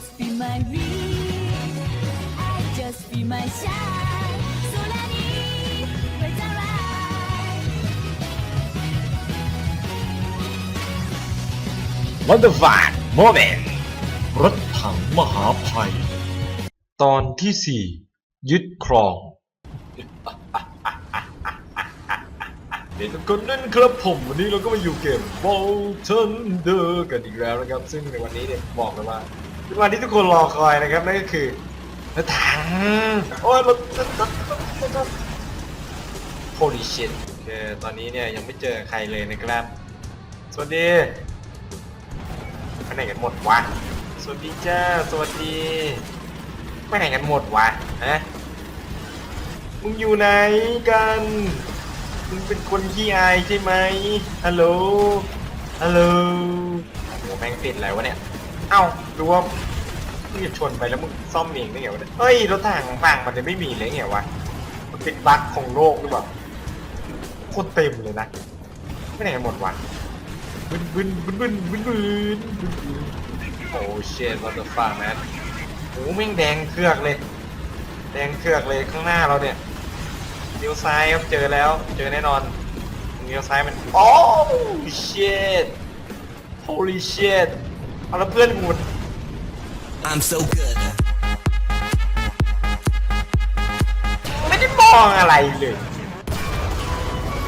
just feel my wind I just feel my shine 空に Raise and rise ม o เตอร์ฟาดโมเมนต์รถถังมหาภัย ตอนที่สี่ยึดครอง เด็กทุกคนนั่นครับผม วันนี้เราก็มาอยู่เกม b o l t o n d e r กันอีกแล้วนะครับ ซึ่งในวันนี้เนี่ยบอกเลยว่า วันที่ทุกคนรอคอยนะครับนั่นก็คือรถถังโอ้ยรถรถรถรถรถรถ Holy shit โอเคตอนนี้เนี่ยยังไม่เจอใครเลยนะครับ สวัสดีไปไหนกันหมดวะสวัสดีจ้าสวัสดีไปไหนกันหมดวะฮะมึงอยู่ไหนกันมึงเป็นคนขี้อายใช่ไหมฮัลโหลฮัลโหลโอ้โหแม่งติดอะไรวะเนี่ย เอ้ารู้ว่าพี่จะชนไปแล้วมึงซ่อมเองได้ไงวะเนี่เอ้ยรถถังฝั่งมันจะไม่มีเลยไงวะ มันเป็นบั๊กของโลกหรือเปล่าโคตรเต็มเลยนะ ไม่ไหนหมดวะบึ้นบึ้นบึ้นบึ้นบึ้นบึ้นโอ้เชนวัตเตอร์ฟังนะโอ้แม่งแดงเครือกเลย แดงเครือกเลยข้างหน้าเราเนี่ยเลี้ยวซ้ายครับเจอแล้ว เจอแน่นอนเลี้ยวซ้ายมันโอ้เชน holy shit เอาแล้วเพื่อนกู I'm so good. ไม่ได้มองอะไรเลย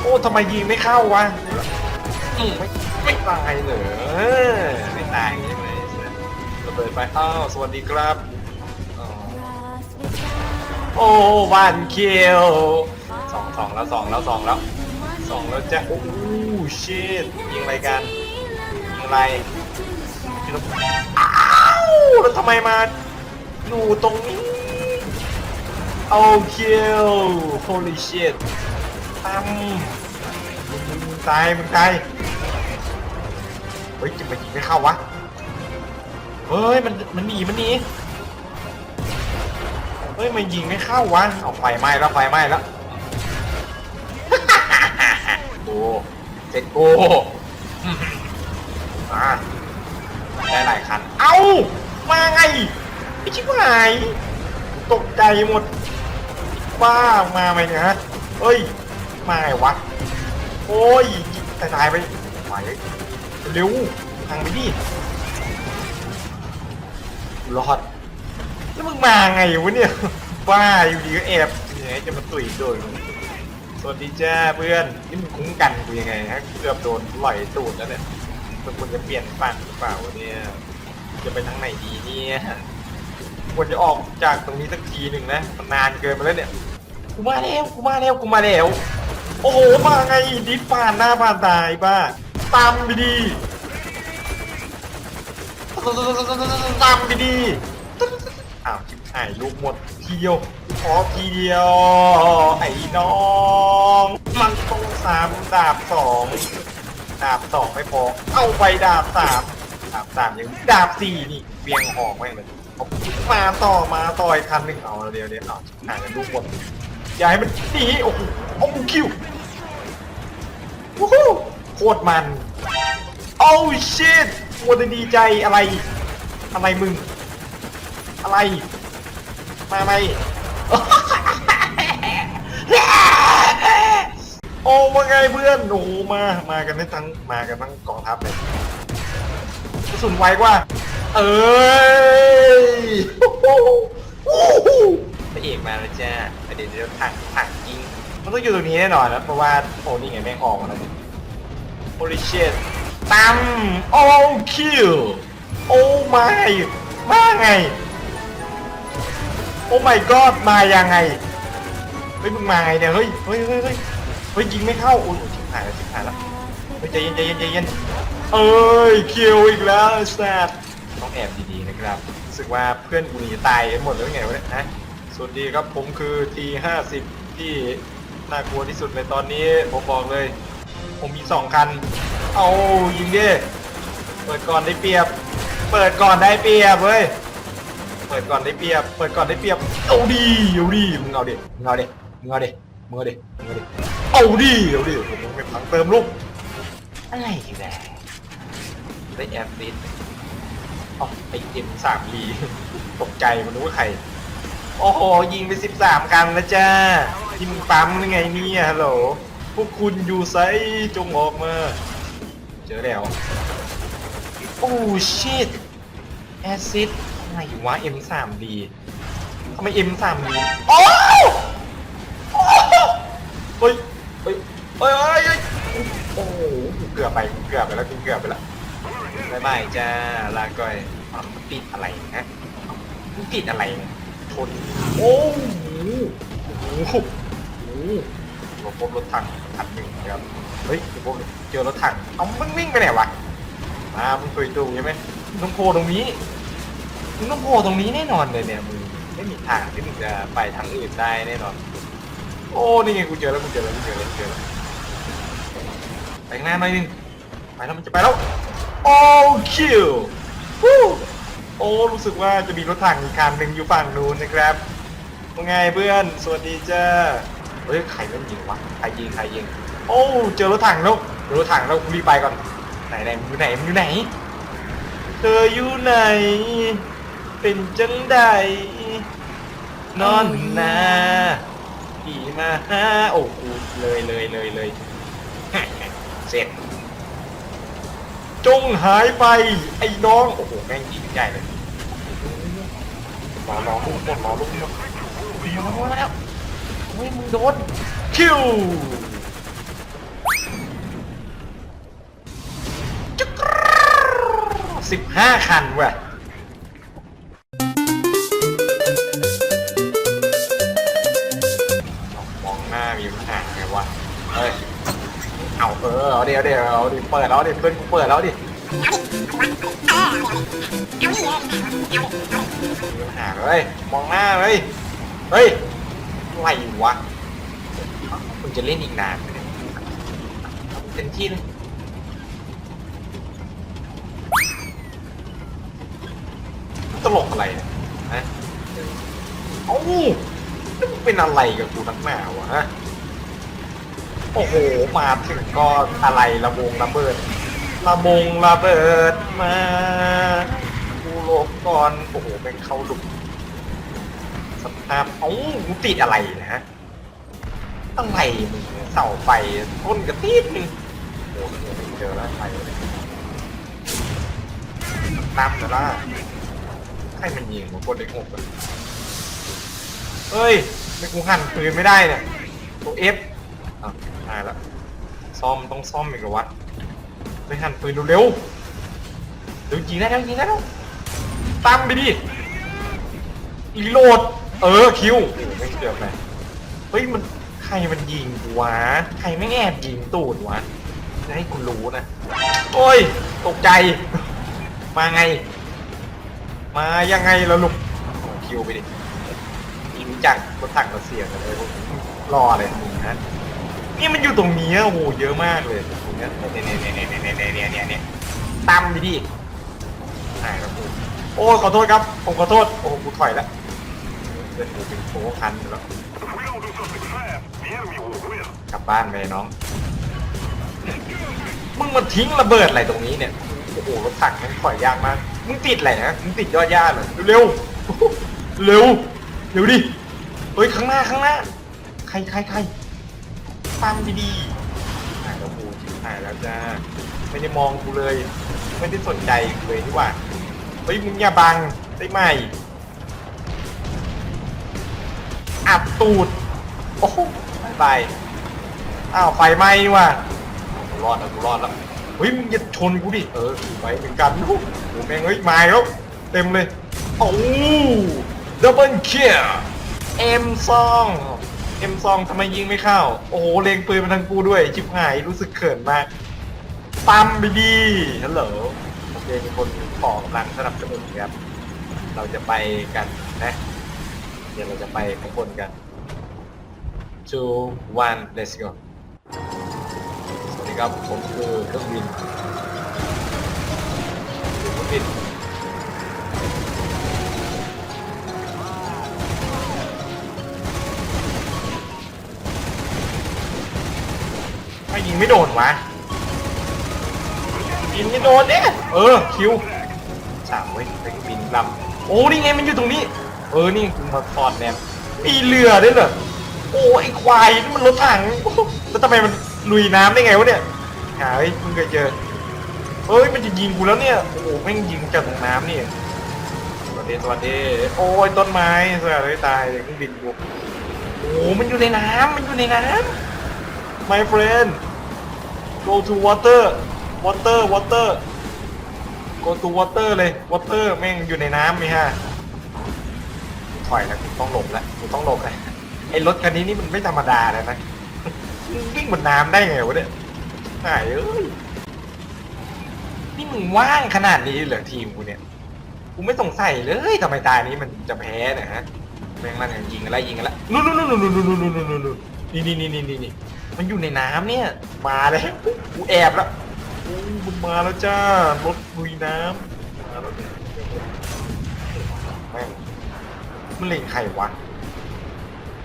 โอ้ทำไมยิงไม่เข้าวะอืมไม่ไม่ตายเหรอไม่ตายใช่ไหมระเบิดไปอ้าวสวัสดีครับอ๋อ Cross with love โอ้วันคิวสองสองแล้วสองแล้วสองแล้วสองแล้วจะโอ้ชิตยิงอะไรกันยิงอะไร ยิงอะไรอ้าวแล้วทำไมมาอยู่ตรงนี้โอ้คิว holy shit ตั้มมึงมึงตายมึงตายเฮ้ยจะมายิงไม่เข้าวะเฮ้ยมันมันหนีมันหนีเฮ้ยมันยิงไม่เข้าวะเอาไฟไหม้แล้วไฟไหม้แล้วโอ้เสร็จโอ้มา ได้หลายคัน เอ้า มาไงไอชิบหายตกใจหมด บ้ามาไหมเนี่ยฮะเฮ้ย มาไงวะ โอ้ยตายตายไปไหวเร็วทางไปดิรอด แล้วมึงมาไงวะเนี่ย บ้าอยู่ดีก็แอบยังไงจะมาตุยโดนสวัสดีจ้าเพื่อนนี่มึงคุ้มกันกูยังไงฮะเกือบโดนไหลตูดแล้วเนี่ย มันควรจะเปลี่ยนฝั่งหรือเปล่าเนี่ย จะไปทางไหนดีเนี่ยควรจะออกจากตรงนี้สักทีหนึ่งนะมันนานเกินไปแล้วเนี่ย กูมาแล้วกูมาแล้วกูมาแล้ว โอ้โหมาไงดิฟผ่านหน้าผ่านตายบ้าตามไปดีตามไปดีอ้าวชิบหายลูกหมดทีเดียวขอทีเดียว ไอ้น้อง มันต้องสามดาบสอง ดาบสองไม่พอ เอาไปดาบสามดาบสามยังดาบสี่นี่เวียงหอกแม่งเลยเอามาต่อมาต่อยคันหนึ่งเอาเดี๋ยวเดี๋ยวเอาหายแล้วลูกหมดอย่าให้มันหนีโอ้โหอ้คิววู้ฮู้โคตรมันโอ้ชิตมัวแต่ดีใจอะไร อะไรมึง อะไร มาไหม โอ้มาไงเพื่อนโอ้มา มากันได้ทั้งมากันทั้งกองทัพเลยกระสุนไวกว่า เอ้ยโอ้โหโอ้โหพระเอกมาแล้วจ้าเดี๋ยวเดี๋ยวถังถังยิงมันต้องอยู่ตรงนี้แน่นอนนะเพราะว่าโอ้นี่ไงแม่งออกมาแล้ว Holy shit ตั้มโอ้คิวโอ้ไม่มาไง โอ้ my god มายังไงเฮ้ยมึงมาไงเนี่ยเฮ้ยเฮ้ยเฮ้ย เฮ้ยยิงไม่เข้าโอ้ยชิบหายแล้วชิบหายแล้วเฮ้ยใจเย็นใจเย็นใจเย็นเอ้ยคิวอีกแล้วแซดต้องแอบดีๆนะครับรู้สึกว่าเพื่อนกูหนีตายหมดแล้วไงวะเนี่ยนะสวัสดีครับผมคือทีห้าสิบที่น่ากลัวที่สุดในตอนนี้ผมบอกเลย ผมมีสองคัน เอายิงดิเปิดก่อนได้เปรียบ เปิดก่อนได้เปรียบเว้ยเปิดก่อนได้เปรียบ เปิดก่อนได้เปรียบ เอาดิเอาดิมึงเอาดิมึงเอาดิมึงเอาดิมึงเอาดิมึงเอาดิ เอาดิเอาดิผมไม่พังเติมลูกอะไรแน่ได้แอดซิดอ๋อไอเอ็มสามลีตกใจมันนึกว่าใคร โอ้โห ยิงไปสิบสามกันแล้วจ้าที่มึงปั๊มยังไงเนี่ยฮัลโหลพวกคุณอยู่ไซจงออกมา เจอแล้ว โอ้ชิตแอซิดอะไรวะ M3D ทำไม M3D โอ้โอ้เฮ้ย เฮ้ยเฮ้ยเฮ้ยเฮ้ยโอ้โหกูเกือบไปกูเกือบไปแล้วกูเกือบไปแล้วบายบายจ้าลาก่อยอ้าวมันติดอะไรฮะมันติดอะไรเนี่ยชนโอ้โหโอ้โหโอ้โหเราพบรถถังคันหนึ่งครับเฮ้ยเดี๋ยวพบเจอรถถังเอามึงวิ่งไปไหนวะมามึงเคยดูใช่ไหมมึงต้องโผล่ตรงนี้มึงต้องโผล่ตรงนี้แน่นอนเลยเนี่ยมึงไม่มีทางที่มึงจะไปทางอื่นได้แน่นอน โอ้นี่ไงกูเจอแล้วกูเจอแล้วกูเจอแล้วกูเจอแล้ว ไปข้างหน้าหน่อยนึงไปแล้วมันจะไปแล้วโอ้คิววู้โอ้รู้สึกว่าจะมีรถถังอีกคันหนึ่งอยู่ฝั่งนู้นนะครับว่าไงเพื่อนสวัสดีจ้าเฮ้ยใครเล่นยิงวะใครยิงใครยิงโอ้เจอรถถังแล้วเจอรถถังแล้วรีบไปก่อนไหนไหนมึงอยู่ไหนมึงอยู่ไหนเธออยู่ไหน เป็นจังใดนอนนาผีมาหาโอ้กูเลยเลยเลยเลย เสร็จ จงหายไป ไอ้น้อง โอ้โห แม่งยิงใหญ่เลยรอรอลูกหมดรอลูกหมดรอแล้วเฮ้ยมึงโดนคิวสิบห้าคันว่ะ เออเอาดี๋ยวเดี๋ยวเอาดิเปิดแล้วดิเพื่อนกูเปิดแล้วดิมีปัญหาเลยมองหน้าเลยเฮ้ยอะไรวะมึงจะเล่นอีกนานไหมเนี่ยเต็มที่เลยตลกอะไรเนี่ยฮะเอ้านี่มึงเป็นอะไรกับกูนักหนาวะฮะ โอ้โห มาถึงก็อะไรระบงระเบิด ระบงระเบิดมากูหลบก่อนโอ้โหเป็นเข้าหลุสภาพเอ้ากูติดอะไรนะฮะอะไรมึงเนี่ยเสาไฟต้นกระตีดนึงโอ้โหเจอแล้วไฟตามแต่ละใครมันยิงผมกดเด็กหกเลยเฮ้ยไม่กูหันปืนไม่ได้เนี่ยตัวเอฟายละซ่อมต้องซ่อมอีกเหรอวะไปหันปืนเร็วๆเดี๋ยวยิงได้แล้วยิงได้แล้วตามไปดิอีโหลด เออคิวไม่เกือบเลยเฮ้ยมันใครมันยิงวะใครไม่แอบยิงตูดวะจะให้กูรู้นะโอ้ยตกใจ มาไง มายังไงล่ะลูกคิวไปดิยิงจากรถถังรัสเซียกันเลยพวกนี้รอเลยมึงนะ นี่มันอยู่ตรงนี้อะโอ้โหเยอะมากเลยตรงเนี้ยเนี่ยเนี่ยเนี่ยเนี่ยเนี่ยเนี่ยเนี่ยเนี่ยตามไปดิหายแล้วกูโอ้ยขอโทษครับ ผมขอโทษ โอ้โหกูถอยแล้วเดินกูเป็นโถคันอยู่แล้ว If we don't do something fast, the enemy will win. กลับบ้านไปน้อง มึงมาทิ้งระเบิดอะไรตรงนี้เนี่ย โอ้โหรถถังมันถอยยากมาก มึงติดอะไรนะ มึงติดยอดหญ้าเหรอเร็ว เร็ว เร็วดิ เฮ้ยข้างหน้าข้างหน้า ใครใครใคร ตามดีๆแล้วกูหายแล้วจ้าไม่ได้มองกูเลย ไม่ได้สนใจกูเลยที่ว่าเฮ้ยมึงอย่าบังได้ไหมอับตูด โอ้โหบายบายอ้าวไฟไหม้ว่ะกูรอดแล้วกูรอดแล้วเฮ้ยมึงอย่าชนกูดิเออไปเหมือนกันโอ้โหแม่งเฮ้ยมาแล้วเต็มเลยโอ้ดับเบิลเคียร์เอ็มซอง เอ็มซองทำไมยิงไม่เข้า โอ้โหเลงปืนมาทางกูด้วย ชิบหายรู้สึกเขินมากปั๊มไปดีฮัลโหลโอเคมีคนขอกำลังสนับสนุนครับ เราจะไปกันนะ เดี๋ยวเราจะไปข้างบนกัน two one let's go สวัสดีครับ ผมคือเครื่องบินเครื่องบิน ยิงไม่โดนวะยิงไม่โดนเนี่ยเออคิวสามเว้ยเป็นบินลำโอ้นี่ไงมันอยู่ตรงนี้ เออนี่กูมาถอดแนมมีเรือด้วยเหรอโอ้ไอควายนี่มันรถถังโอ้แล้วทำไมมันลุยน้ำได้ไงวะเนี่ยหาเฮ้ยมึงเคยเจอเฮ้ยมันจะยิงกูแล้วเนี่ยโอ้โหแม่งยิงจากตรงน้ำนี่สวัสดีสวัสดีโอ้ยต้นไม้สวัสดีตายเครื่องบินกูโอ้โหมันอยู่ในน้ำมันอยู่ในน้ำ my friend go to water water water go to water เลย water แม่งอยู่ในน้ำมีฮะถอยแล้วกูต้องหลบแล้วกูต้องหลบแล้วไอ้รถคันนี้นี่มันไม่ธรรมดาแล้วนะวิ่งบนน้ำได้ไงวะเนี่ยหายเอ้ยนี่มึงว่างขนาดนี้เหรอทีมกูเนี่ยกูไม่สงสัยเลยทำไมตานี้มันจะแพ้เนี่ยฮะแม่งมันยังยิงอะไรยิงอะไรนู่นนู่นนู่นนู่นนู่นนู่นนู่นนู่ นี่นี่นี่นี่นี่นี่มันอยู่ในน้ำเนี่ย มาแล้วกูแอบแล้วโอ้มันมาแล้วจ้ารถลุยน้ำมาแล้วเนี่ยแม่งมันเล็งใครวะ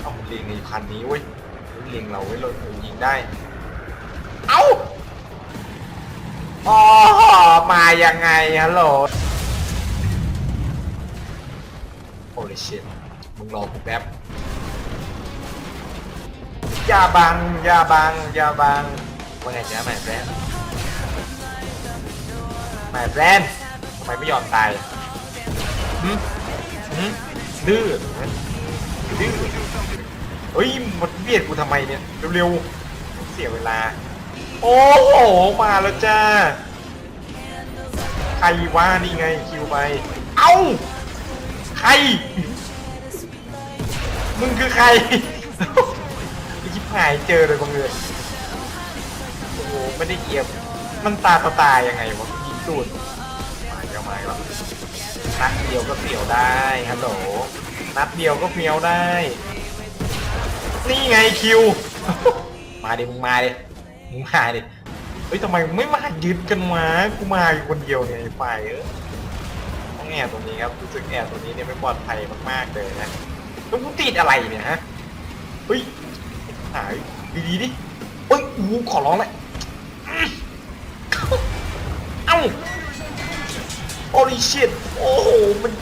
เอามันเล็งในคันนี้เว้ยมันเล็งเราไว้ยเราเรายิงได้ เอ้าอ๋อมายังไงฮัลโหลโอ้ยชิตมึงรอกูแป๊บ ยาบังยาบังยาบังว่าไงจ๊ะแม่แฟนแม่แฟนทำไมไม่ยอมตายหึหึดื้อดื้อเฮ้ยมันเบียดกูทำไมเนี่ยเร็วๆเสียเวลา โอ้โหมาแล้วจ้าใครว่านี่ไงคิวไป เอ้า ใคร มึงคือใคร หายเจอเลยบังเอิญโอ้โหไม่ได้เกียบมันตาต่อตายังไงวะยิงตูดมาอีก็มาแล้วนัดเดียวก็เสียวได้ฮัลโหลนัดเดียวก็เฟียวได้ นี่ไงคิว มาดิมึงมาดิมึงมาดิเฮ้ยทำไมไม่มายึดกันมากูมาคนเดียวเนี่ยไอ้ฝ่ายเออต้องแอบตรงนี้ครับรู้สึกแอบตรงนี้เนี่ยไม่ปลอดภัยมากๆเลยนะแล้วกูติดอะไรเนี่ยฮะเฮ้ย หายดีๆดิเฮ้ยอูขอร้องเลยเอ้าโอ้ยชิตโอ้โห มัน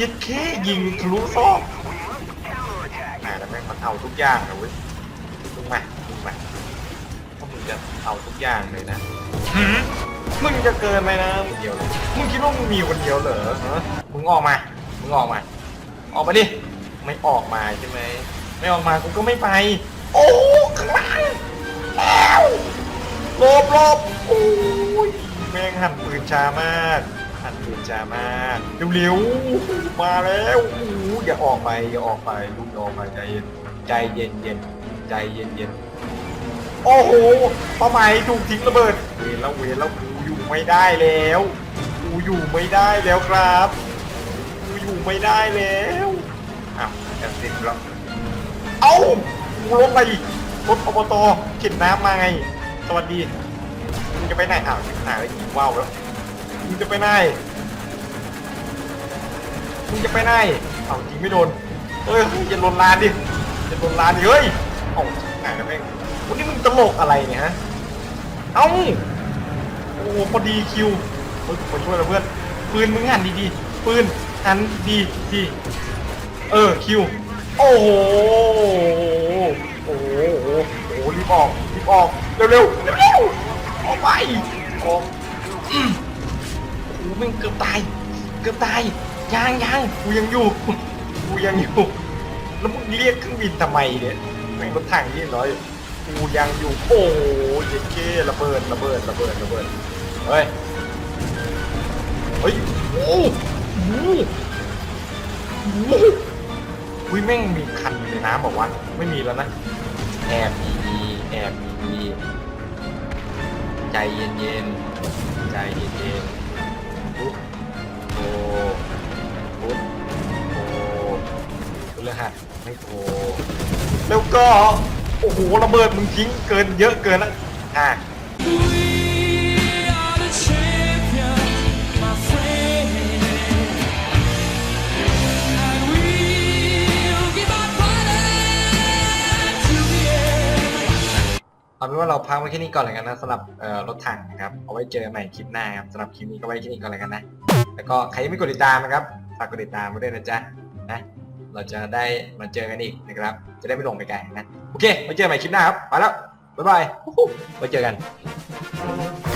ยิดแค่ยิงทะลุซอกอ่าแล้วแม่งมันเอาทุกอย่างเลยเว้ยมึงมามึงมาถ้ามึงจะเอาทุกอย่างเลยนะมึงจะเกินไปนะคนเดียวเลยมึงคิดว่ามึงมีคนเดียวเหรอมึงออกมา มึงออกมา ออกมาดิ ไม่ออกมาใช่ไหม ไม่ออกมากูก็ไม่ไป โอ้ข้างล่างแล้วหลบหลบโอ้ยแม่งหันปืนช้ามาก หันปืนช้ามากเร็วๆมาแล้วโอ้อย่าออกไปอย่าออกไปลูกอย่าออกไปใจเย็นใจเย็นเย็นใจเย็นเย็นโอ้โหป้าหมถูกทิ้งระเบิดเวรแล้วเวรแล้วกูอยู่ไม่ได้แล้วกูอยู่ไม่ได้แล้วครับกูอยู่ไม่ได้แล้วอ้าวจะเสร็จแล้ว เอ้ากูรถอะไรรถอบตเข็นน้ำมาไง สวัสดีมึงจะไปไหนอ้าวชิบหายแล้วยิงว่าวแล้วมึงจะไปไหนมึงจะไปไหนอ้าวยิงไม่โดนเฮ้ยอย่าลนลานดิอย่าลนลานดิเฮ้ยเอ้าชิบหายแล้วแม่งวันนี้มึงตลกอะไรเนี่ยฮะเอ้าโอ้พอดีคิวเฮ้ยมาช่วยเราเพื่อนปืนมึงหันดีๆปืนหันดีดีเออคิว โอ้โห โอ้โห โอ้โห รีบออกรีบออก เร็วเร็วเร็วเร็วออกไปออกอืมโอ้โหแม่งเกือบตาย เกือบตาย ยังยังกูยังอยู่ กูยังอยู่ แล้วมึงเรียกเครื่องบินทำไมเนี่ยแม่งรถถังยี่ร้อยกูยังอยู่ โอ้โหเย็ดเคระเบิด ระเบิด ระเบิด ระเบิด เฮ้ย เฮ้ย โอ้โหโอ้โห อุ้ยแม่งมีคันอยู่ในน้ำบอกว่าไม่มีแล้วนะ แอบมีแอบมีใจเย็นเย็นๆใจเย็นเย็นๆปุ๊บโทรปุ๊บโทรพฤหัสไม่โทรแล้วก็ โอ้โหระเบิดมึงทิ้งเกินเยอะเกินแล้วอะ เอาเป็นว่าเราพักไว้แค่นี้ก่อนเลยกันนะสำหรับรถถังนะครับเอาไว้เจอใหม่คลิปหน้าครับสำหรับคลิปนี้ก็ไว้แค่นี้ก่อนเลยกันนะแล้วก็ใครยังไม่กดติดตามนะครับฝากกดติดตามมาด้วยนะจ๊ะนะเราจะได้มาเจอกันอีกนะครับ จะได้ไม่หลงไปไกลนะโอเคไว้เจอกันใหม่คลิปหน้าครับไปแล้วบ๊ายบายไว้เจอกัน Thank